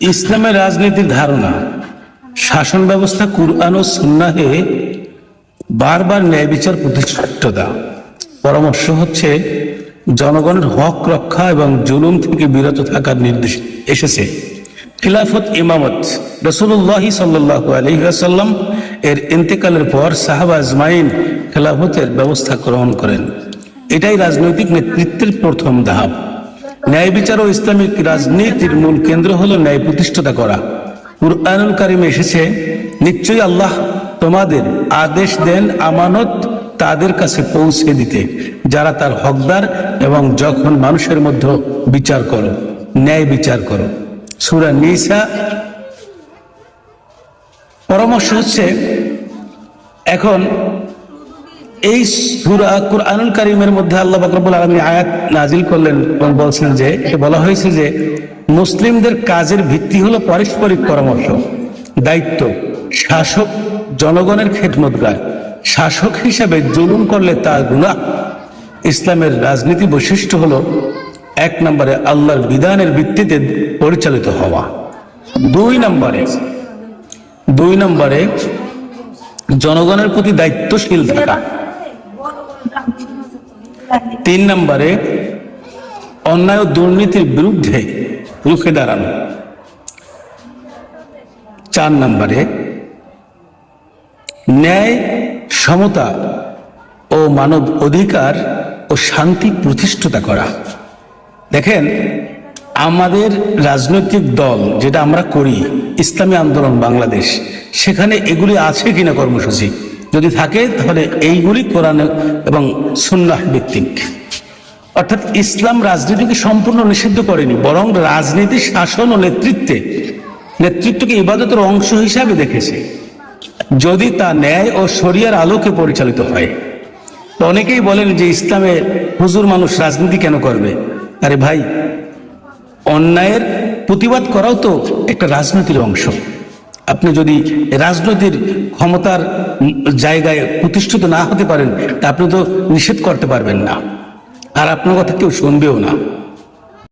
ইসলামের রাজনীতির ধারণা, শাসন ব্যবস্থা, কুরআন ও সুন্নাহে বারবার ন্যায় বিচার প্রতিষ্ঠিততা পরামর্শ হচ্ছে, জনগণের হক রক্ষা এবং জুলুম থেকে বিরত থাকার নির্দেশ এসেছে। খিলাফত ইমামত রসুল্লাহ সাল্লাহ আলহিহাসাল্লাম এর ইন্তেকালের পর সাহাবা আজমাইন খেলাফতের ব্যবস্থা গ্রহণ করেন। এটাই রাজনৈতিক নেতৃত্বের প্রথম ধাপ। ন্যায় বিচার ও ইসলামিক রাজনীতির মূল কেন্দ্র হলো ন্যায় প্রতিষ্ঠাতা করা। কুরআনুল কারিমে এসেছে, নিশ্চয়ই আল্লাহ তোমাদের আদেশ দেন আমানত তাদের কাছে পৌঁছে দিতে। যারা তার হকদার এবং যখন মানুষের মধ্যে বিচার করো, ন্যায় বিচার করো। সুরা নিসা। পরামর্শ হচ্ছে, এখন এই সুরা কুরআনুল কারিমের মধ্যে আল্লাহ বাকরবুল আলমী আয়াত নাজিল করলেন এবং বলছেন যে এ বলা হয়েছে যে, মুসলিমদের কাজের ভিত্তি হলো পারস্পরিক পরামর্শ, দায়িত্ব, শাসক জনগণের খেদমতগার। শাসক হিসাবে জুলুম করলে তার গুণা ইসলামের রাজনীতি বৈশিষ্ট্য হলো এক নম্বরে আল্লাহর বিধানের ভিত্তিতে পরিচালিত হওয়া। দুই নম্বরে দুই নম্বরে জনগণের প্রতি দায়িত্বশীল থাকা। তিন নম্বরে, অন্যায় ও দুর্নীতির বিরুদ্ধে রুখে দাঁড়ানো। চার নম্বরে, ন্যায়, সমতা ও মানব অধিকার ও শান্তি প্রতিষ্ঠিতা করা। দেখেন, আমাদের রাজনৈতিক দল যেটা আমরা করি, ইসলামী আন্দোলন বাংলাদেশ, সেখানে এগুলি আছে কিনা কর্মসূচি? যদি থাকে, তাহলে এইগুলি কোরআন এবং সুন্নাহ ভিত্তিক। অর্থাৎ ইসলাম রাজনীতিকে সম্পূর্ণ নিষিদ্ধ করেনি, বরং রাজনীতি, শাসন ও নেতৃত্বে, নেতৃত্বকে ইবাদতের অংশ হিসাবে দেখেছে। যদি তা ন্যায় ও শরিয়ার আলোকে পরিচালিত হয়। তো অনেকেই বলেন যে ইসলামে হুজুর মানুষ রাজনীতি কেন করবে? আরে ভাই, অন্যায়ের প্রতিবাদ করাও তো একটা রাজনীতির অংশ। আপনি যদি রাজনৈতিক ক্ষমতার জায়গায় প্রতিষ্ঠিত না হতে পারেন, তা আপনি তো নিষেধ করতে পারবেন না। আর আপনার কথা কেউ শুনবেও না।